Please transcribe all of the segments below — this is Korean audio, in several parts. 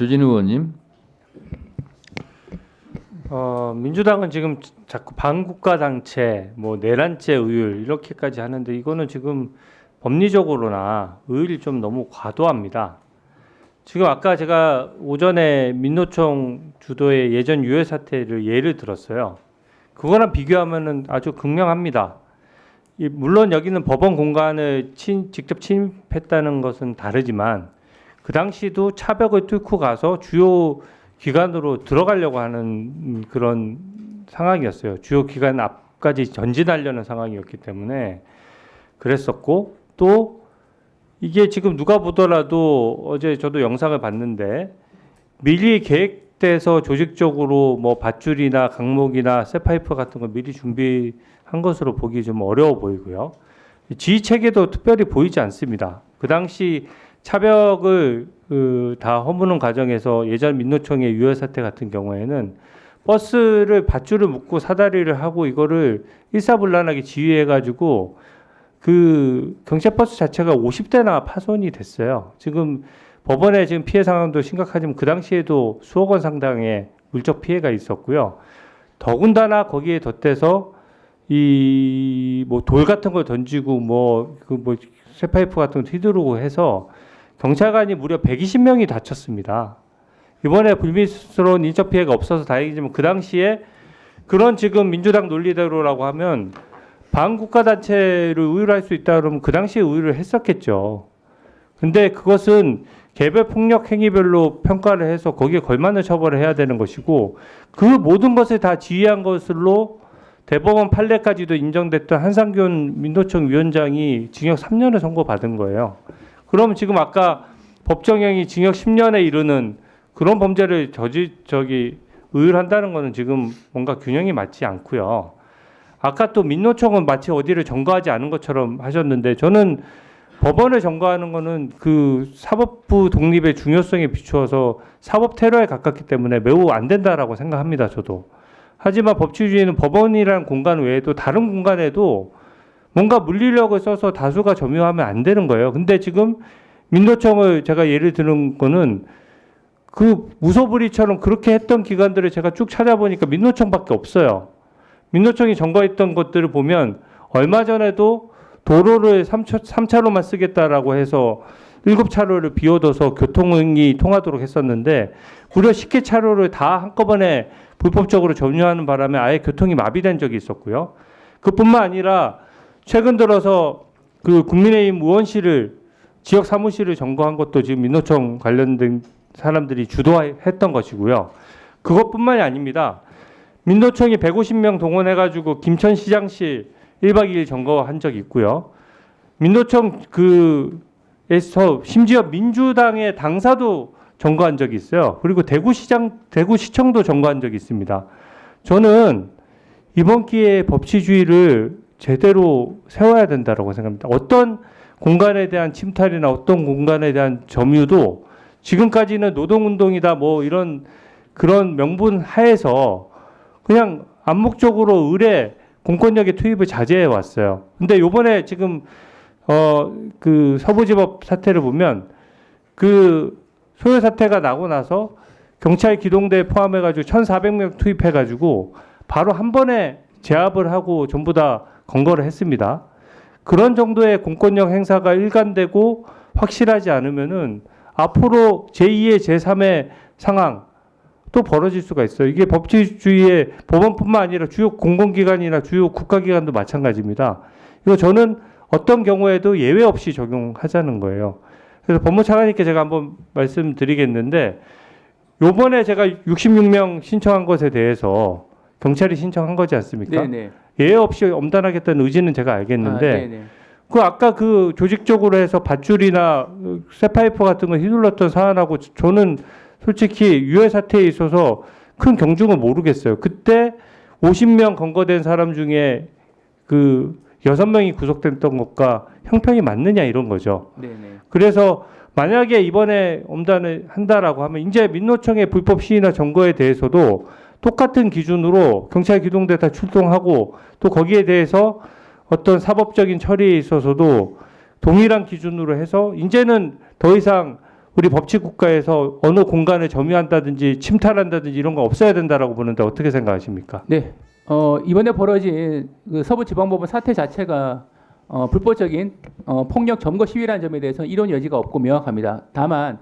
주진우 의원님. 어, 민주당은 지금 자꾸 반국가 단체, 뭐 내란죄 의율 이렇게까지 하는데 이거는 지금 법리적으로나 의율이 좀 너무 과도합니다. 지금 아까 제가 오전에 민노총 주도의 예전 유해 사태를 예를 들었어요. 그거랑 비교하면은 아주 극명합니다. 이 물론 여기는 법원 공간을 친, 직접 침입했다는 것은 다르지만 그 당시도 차벽을 뚫고 가서 주요 기관으로 들어가려고 하는 음, 그런 상황이었어요. 주요 기관 앞까지 전진하려는 상황이었기 때문에 그랬었고 또 이게 지금 누가 보더라도 어제 저도 영상을 봤는데 미리 계획돼서 조직적으로 뭐 밧줄이나 강목이나 쇠파이프 같은 걸 미리 준비한 것으로 보기 좀 어려워 보이고요. 지휘 체계도 특별히 보이지 않습니다. 그 당시 차벽을 그, 다 허무는 과정에서 예전 민노총의 유혈 사태 같은 경우에는 버스를 밧줄을 묶고 사다리를 하고 이거를 일사불란하게 지휘해가지고 그 경찰 버스 자체가 50대나 파손이 됐어요. 지금 법원에 지금 피해 상황도 심각하지만 그 당시에도 수억 원 상당의 물적 피해가 있었고요. 더군다나 거기에 덧대서 이 뭐 돌 같은 걸 던지고 뭐 그뭐 쇠파이프 같은 거 휘두르고 해서 경찰관이 무려 120명이 다쳤습니다. 이번에 불미스러운 인적 피해가 없어서 다행이지만 그 당시에 그런 지금 민주당 논리대로라고 하면 반국가 단체를 우유할 수 있다 그러면 그 당시에 우유를 했었겠죠. 근데 그것은 개별 폭력 행위별로 평가를 해서 거기에 걸맞는 처벌을 해야 되는 것이고 그 모든 것을 다 지휘한 것으로 대법원 판례까지도 인정됐던 한상균 민노총 위원장이 징역 3년을 선고받은 거예요. 그럼 지금 아까 법정형이 징역 10년에 이르는 그런 범죄를 저지 저기 의율한다는 거는 지금 뭔가 균형이 맞지 않고요. 아까 또 민노총은 마치 어디를 점거하지 않은 것처럼 하셨는데 저는 법원을 점거하는 거는 그 사법부 독립의 중요성에 비추어서 사법 테러에 가깝기 때문에 매우 안 된다라고 생각합니다. 저도. 하지만 법치주의는 법원이라는 공간 외에도 다른 공간에도 뭔가 물리력을 써서 다수가 점유하면 안 되는 거예요. 근데 지금 민노총을 제가 예를 드는 거는 그 무소불위처럼 그렇게 했던 기관들을 제가 쭉 찾아보니까 민노총밖에 없어요. 민노총이 점거했던 것들을 보면 얼마 전에도 도로를 3차, 3차로만 쓰겠다라고 해서 7차로를 비워둬서 교통이 통하도록 했었는데 무려 10개 차로를 다 한꺼번에 불법적으로 점유하는 바람에 아예 교통이 마비된 적이 있었고요. 그뿐만 아니라 최근 들어서 그 국민의힘 의원실을 지역 사무실을 점거한 것도 지금 민노총 관련된 사람들이 주도했던 것이고요. 그것뿐만이 아닙니다. 민노총이 150명 동원해가지고 김천시장실 1박 2일 점거한 적이 있고요. 민노총 그에서 심지어 민주당의 당사도 점거한 적이 있어요. 그리고 대구시장, 대구시청도 점거한 적이 있습니다. 저는 이번 기회에 법치주의를 제대로 세워야 된다고 생각합니다. 어떤 공간에 대한 침탈이나 어떤 공간에 대한 점유도 지금까지는 노동운동이다 뭐 이런 그런 명분 하에서 그냥 암묵적으로 의뢰 공권력의 투입을 자제해 왔어요. 근데 요번에 지금 어 그 서부지법 사태를 보면 그 소요 사태가 나고 나서 경찰 기동대 포함해 가지고 1,400명 투입해 가지고 바로 한 번에 제압을 하고 전부 다 검거를 했습니다. 그런 정도의 공권력 행사가 일관되고 확실하지 않으면은 앞으로 제2의 제3의 상황 또 벌어질 수가 있어요. 이게 법치주의의 법원뿐만 아니라 주요 공공기관이나 주요 국가기관도 마찬가지입니다. 이거 저는 어떤 경우에도 예외 없이 적용하자는 거예요. 그래서 법무 차관님께 제가 한번 말씀드리겠는데 요번에 제가 66명 신청한 것에 대해서 경찰이 신청한 거지 않습니까? 네네. 예외 없이 엄단하겠다는 의지는 제가 알겠는데 아. 그 아까 그 조직적으로 해서 밧줄이나 쇠파이프 같은 거 휘둘렀던 사안하고 저는 솔직히 유해 사태에 있어서 큰 경중은 모르겠어요. 그때 50명 검거된 사람 중에 그 여섯 명이 구속됐던 것과 형평이 맞느냐 이런 거죠. 네네. 그래서 만약에 이번에 엄단을 한다라고 하면 이제 민노총의 불법 시위나 점거에 대해서도 똑같은 기준으로 경찰 기동대 다 출동하고 또 거기에 대해서 어떤 사법적인 처리에 있어서도 동일한 기준으로 해서 이제는 더 이상 우리 법치 국가에서 어느 공간을 점유한다든지 침탈한다든지 이런 거 없어야 된다라고 보는데 어떻게 생각하십니까? 네. 어, 이번에 벌어진 그 서부지방법원 사태 자체가 어, 불법적인 어, 폭력 점거 시위라는 점에 대해서 이론 여지가 없고 명확합니다. 다만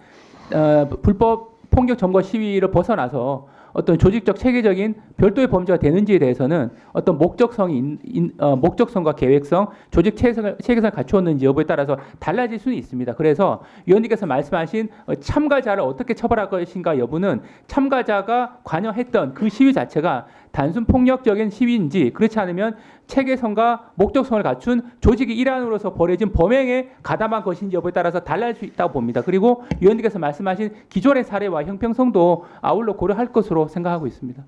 어, 불법 폭력 점거 시위를 벗어나서 어떤 조직적 체계적인 별도의 범죄가 되는지에 대해서는 어떤 목적성이 인- 인- 어, 목적성과 계획성, 조직 체계성을, 체계성을 갖추었는지 여부에 따라서 달라질 수는 있습니다. 그래서 위원님께서 말씀하신 어, 참가자를 어떻게 처벌할 것인가 여부는 참가자가 관여했던 그 시위 자체가 단순 폭력적인 시위인지 그렇지 않으면 체계성과 목적성을 갖춘 조직의 일환으로서 벌어진 범행에 가담한 것인지 여부에 따라서 달라질 수 있다고 봅니다. 그리고 위원님께서 말씀하신 기존의 사례와 형평성도 아울러 고려할 것으로 생각하고 있습니다.